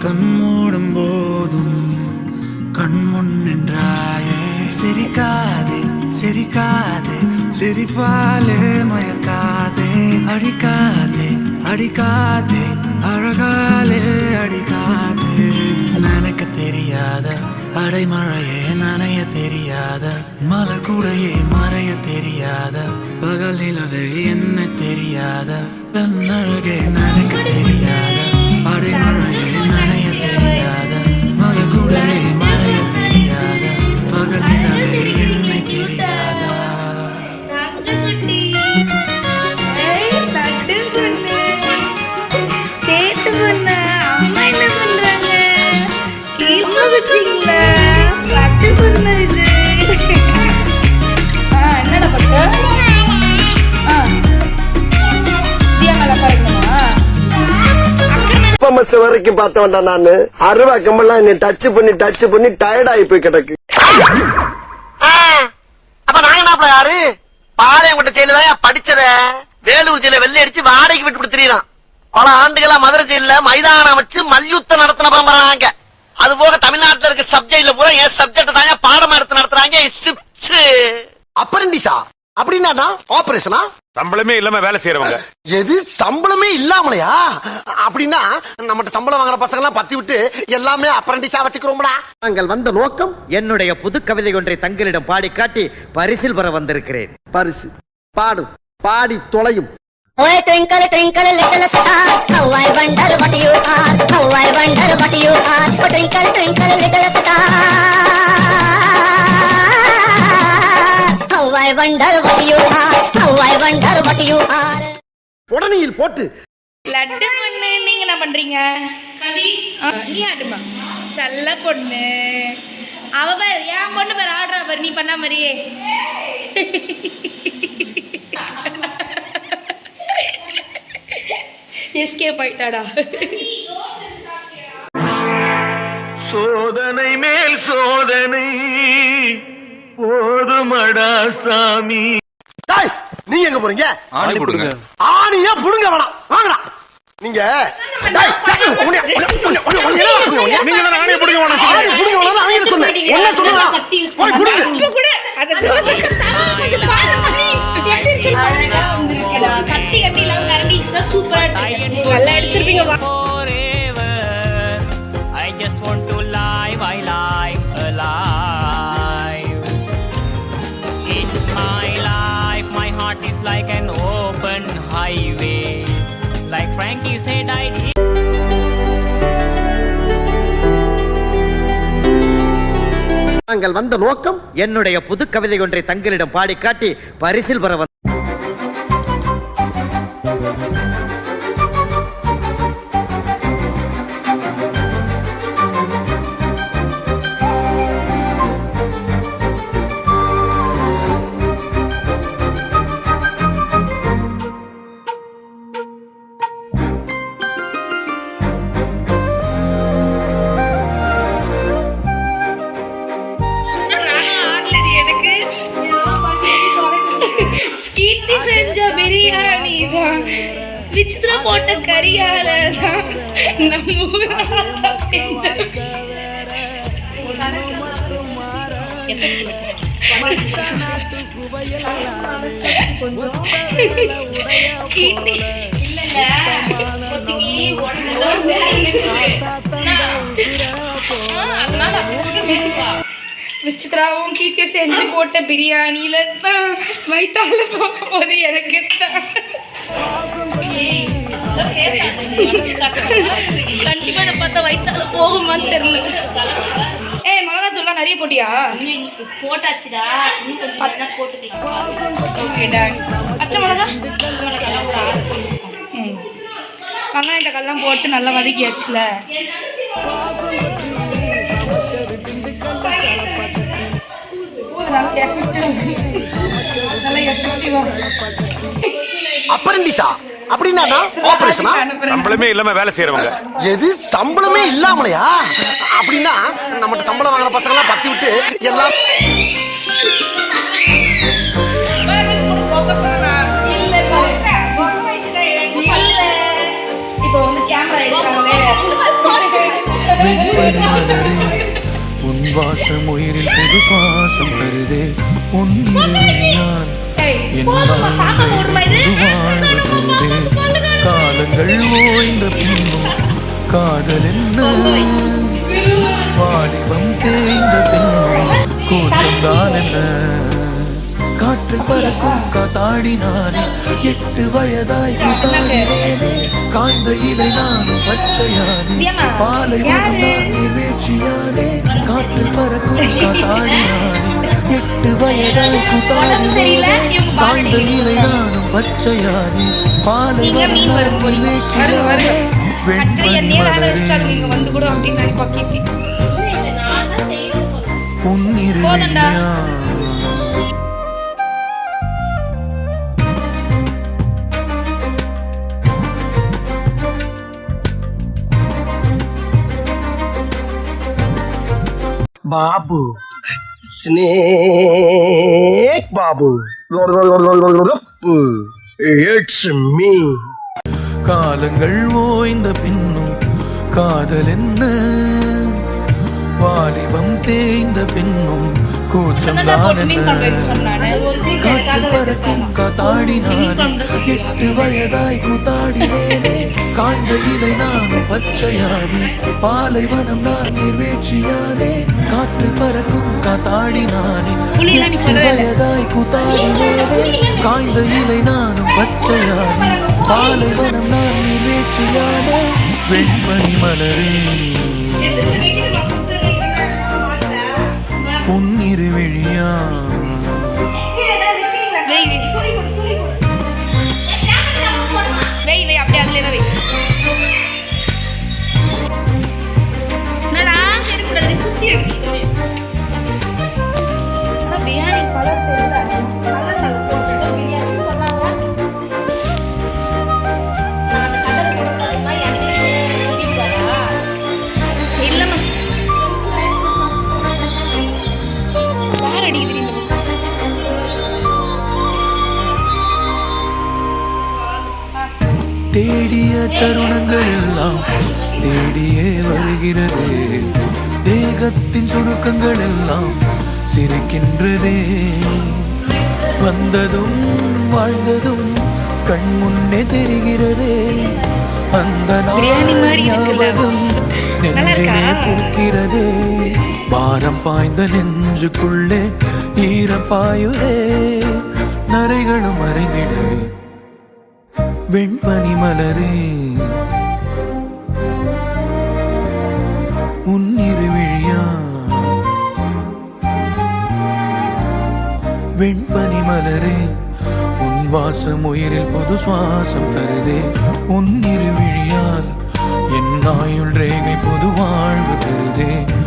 கண் மூடும் போதும். கண்முன் நின்றாயே. சிரிக்காதே சிரிக்காதே. சிரிப்பாலே மயக்காதே. அடிக்காதே அடிக்காதே. அழகாலே அடிக்காதே. நினைக்க தெரியாத அடைமழையே நனைய தெரியாத. மலர் கூடையே மறைய தெரியாத. பகல் நிலவே என்ன தெரியாத. பெண்ணழகே நினைக்க தெரியாத. அடைமழை கீழே குதிச்சிங்களா? தட்டு பொண்ணு இது. ஆ, என்னடா பண்ற? ஆ. தியா மேல பாருங்கம்மா. பம்மஸ் வரைக்கும் பார்த்தவன்டா நானு அருவா கம்பெல்லாம் என்னை டச் பண்ணி டச் பண்ணி டயர்ட் ஆகி போய் கிடக்கு அப்ப நாங்க என்ன யாரு பாளையங்கோட்டை ஜெயில தான் படிச்சத வேலூர் ஜெயில வெள்ளை அடிச்சு வாடகைக்கு விட்டு கொடுத்துறான் பல ஆண்டுகளா மதுரை ஜெயில மைதானம் வச்சு மல்யுத்தம் நடத்தின பரம்பராங்க அது போக தமிழ்நாட்டுல இருக்க சப்ஜெக்ட்ல பூரா என் சப்ஜெக்ட் தாங்க பாடம் எடுத்து நடத்துறாங்க. அப்பரண்டிஸா அப்படின்னா ஆபரேஷனா சம்பளமே இல்லாம வேலை செய்யறவங்க எது? சம்பளமே இல்லாமலையா? அப்படின்னா நம்மகிட்ட சம்பளம் வாங்குற பசங்க எல்லாம் பத்தி விட்டு எல்லாமே அப்பரண்டிஸா வச்சுக்கிறோம்டா. நாங்கள் வந்த நோக்கம் என்னுடைய புது கவிதை ஒன்றை தங்களிடம் பாடி காட்டி பரிசில் பெற வந்திருக்கிறேன். பரிசு. பாடும் பாடி தொலையும். Oh, twinkle, twinkle, little star, how I wonder what you are, how I wonder what you are. Oh, twinkle, twinkle, little star, how I wonder what you are, how I wonder what you are. உடனேயில் போட்டு லட்டு பொண்ணு நீங்க என்ன பண்றீங்க கவி நீ ஆடுமா செல்ல பொண்ணு அவ பாரு என் பொண்ணு பாரு ஆடுறா பாரு நீ பண்ண மாதிரியே எஸ்கேப் ஆயிட்டாடா சோதனை மேல் சோதனை போதுமடா சாமி டேய், நீங்க எங்க போறீங்க ஆணி போடுங்க ஆணியா புடுங்க வேணாம் வாங்கடா நீங்க டேய், சூப்பரா இருக்கு நல்லா எடுத்துருப்பீங்க வா I just want to live, I live alive. It's my life, my heart is like an open highway. Like Frankie said, I did. நாங்கள் வந்த நோக்கம் என்னுடைய புது கவிதை ஒன்றை தங்களிடம் பாடி காட்டி பரிசில் பெற தான் விசித்திர போட்ட கரியால தான் நம்ம ஊரால விசித்ராவும் கீட்டு செஞ்சு போட்ட பிரியாணியில தான் வயித்தால போகும்போது எனக்கு தான் கண்டிப்பா இதை பார்த்தா வயித்தால போகுமான்னு தெரியல ஏய் மிளகாத்தூள்லாம் நிறைய போட்டியா போட்டாச்சுடா கொஞ்சம் போட்டுக்கலாம் ஓகே டன் பச்சை மிளகா வெங்காயம் தக்காளிலாம் போட்டு நல்லா வதக்கியாச்சுல நல்லா effective-ஆ. அப்பரண்டிஸா அப்படின்னா ஆபரேஷனா சம்பளமே இல்லாம வேலை செய்யறவங்க எது? சம்பளமே இல்லாமலையா? அப்படின்னா நம்மகிட்ட சம்பளம் வாங்குற பசங்க எல்லாம் பத்தி விட்டு எல்லாம் உன் வாசம் உயிரில் புது சுவாசம் தருதே. உன் நான் காலங்கள் ஓய்ந்த பின்னும் காதல் என்ன வாலிபம் தேய்ந்த பின்னும் கூச்சம்தான் என்ன காற்றில் பறக்கும் காத்தாடி நானே எட்டு வயதாய் கூத்தாடினேனே காய்ந்த இலை நானும் பச்சையானே பாலை? நான் நீர்வீழ்ச்சியானே காற்றில் பறக்கும் காத்தாடி நானே எட்டு வயதாய் உடம்பு சரியில்லை, கூத்தாடினேனே இவங்க காய்ந்த பாருடி. இலை நானும் பச்சையானே பாலை வருங்க. Actually, வெண்பனி மலரே இங்க வந்து Snake Babu. It's me. காலங்கள் ஓய்ந்த பின்னும் காதல் என்ன வாலிபம் தேய்ந்த பின்னும் சொன்னானே காற்று பறக்கும் காத்தாடி நான் எட்டு வயதாய் கூத்தாடினேனே. காய்ந்த இலை நான் பச்சையானே. பாலைவனம் நான் நீர்வீழ்ச்சியானே. காற்று பறக்கும் காத்தாடி நானே எட்டு. வயதாய் கூத்தாடினேனே. காய்ந்த இலை நானும் பச்சையானே. பாலைவனம் நான் நீர்வீழ்ச்சியானே. வெண்பனி மலரே. உன் தேடிய தருணங்கள் எல்லாம் தேடியே வருகிறது. தேகத்தின் சுருக்கங்கள் எல்லாம் சிரிக்கின்றதே. வந்ததும் வாழ்ந்ததும் கண் முன்னே தெரிகிறதே. அந்த? ஞாபகம் நெஞ்சிலே? பூக்கிறதே. பாரம் பாய்ந்த நெஞ்சுக்குள்ளே ஈரம் பாயுதே. நரைகளும் மறைந்திடவே வெண்பனி மலரே. உன் இருவிழியா. வெண்பனி மலரே. உன் வாசம் உயிரில் புது சுவாசம் தருதே. உன் இருவிழியால் என் ஆயுள் ரேகை புது வாழ்வு தருதே.